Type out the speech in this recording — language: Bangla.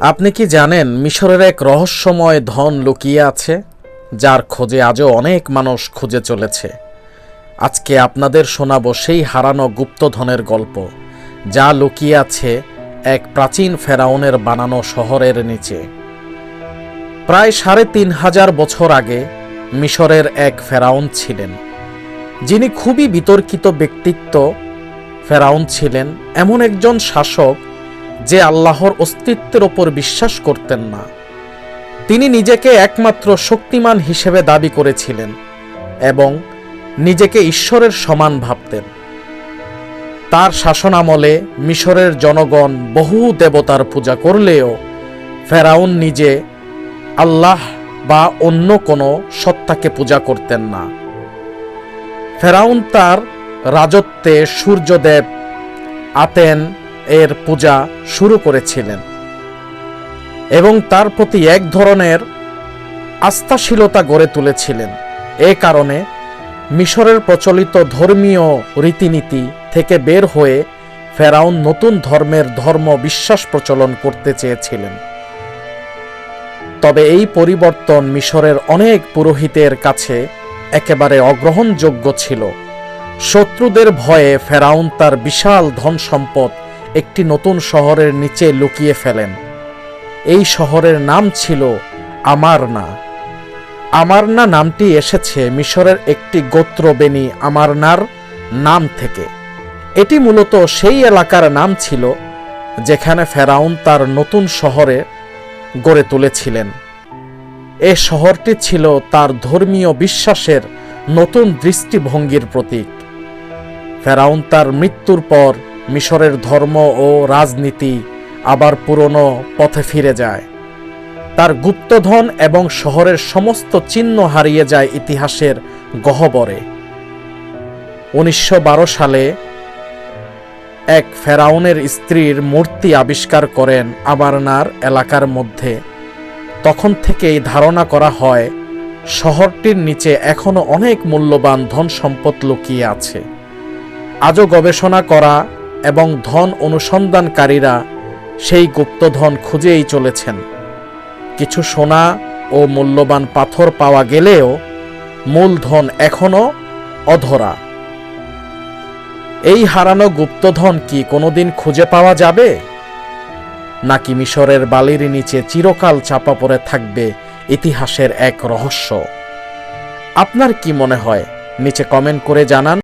আপনি কি জানেন মিশরের এক রহস্যময় ধন লুকিয়ে আছে, যার খোঁজে আজও অনেক মানুষ খুঁজে চলেছে? আজকে আপনাদের শোনাবো সেই হারানো গুপ্তধনের গল্প, যা লুকিয়ে আছে এক প্রাচীন ফেরাউনের বানানো শহরের নিচে। প্রায় সাড়ে তিন হাজার বছর আগে মিশরের এক ফেরাউন ছিলেন। যিনি খুবই বিতর্কিত ব্যক্তিত্ব, ফেরাউন ছিলেন এমন একজন শাসক যে আল্লাহর অস্তিত্বের ওপর বিশ্বাস করতেন না। তিনি নিজেকে একমাত্র শক্তিমান হিসেবে দাবি করেছিলেন এবং নিজেকে ঈশ্বরের সমান ভাবতেন। তার শাসনামলে মিশরের জনগণ বহু দেবতার পূজা করলেও ফেরাউন নিজে আল্লাহ বা অন্য কোনো সত্তাকে পূজা করতেন না। ফেরাউন তার রাজত্বে সূর্যদেব, আতেন এর পূজা শুরু করেছিলেন এবং তার প্রতি এক ধরনের আস্থাশীলতা গড়ে তুলেছিলেন। এ কারণে মিশরের প্রচলিত ধর্মীয় রীতিনীতি থেকে বের হয়ে ফেরাউন নতুন ধর্মের ধর্ম বিশ্বাস প্রচলন করতে চেয়েছিলেন। তবে এই পরিবর্তন মিশরের অনেক পুরোহিতের কাছে একেবারে অগ্রহণযোগ্য ছিল। শত্রুদের ভয়ে ফেরাউন তার বিশাল ধন সম্পদ একটি নতুন শহরের নিচে লুকিয়ে ফেলেন। এই শহরের নাম ছিল আমারনা। আমারনা নামটি এসেছে মিশরের একটি গোত্র বেনি আমারনার নাম থেকে। এটি মূলত সেই এলাকার নাম ছিল যেখানে ফেরাউন তার নতুন শহরে গড়ে তুলেছিলেন। এ শহরটি ছিল তার ধর্মীয় বিশ্বাসের নতুন দৃষ্টিভঙ্গির প্রতীক। ফেরাউন তার মৃত্যুর পর মিশরের ধর্ম ও রাজনীতি আবার পুরনো পথে ফিরে যায়। তার গুপ্তধন এবং শহরের সমস্ত চিহ্ন হারিয়ে যায় ইতিহাসের গহ্বরে। উনিশশো বারো সালে এক ফেরাউনের স্ত্রীর মূর্তি আবিষ্কার করেন আবারনার এলাকার মধ্যে। তখন থেকেই ধারণা করা হয়, শহরটির নিচে এখনও অনেক মূল্যবান ধন সম্পদ লুকিয়ে আছে। আজও গবেষণা করা এবং ধন অনুসন্ধানকারীরা সেই গুপ্তধন খুঁজেই চলেছেন। কিছু সোনা ও মূল্যবান পাথর পাওয়া গেলেও মূলধন এখনও অধরা। এই হারানো গুপ্তধন কি কোনোদিন খুঁজে পাওয়া যাবে? নাকি মিশরের বালির নিচে চিরকাল চাপা পড়ে থাকবে ইতিহাসের এক রহস্য? আপনার কি মনে হয়? নিচে কমেন্ট করে জানান।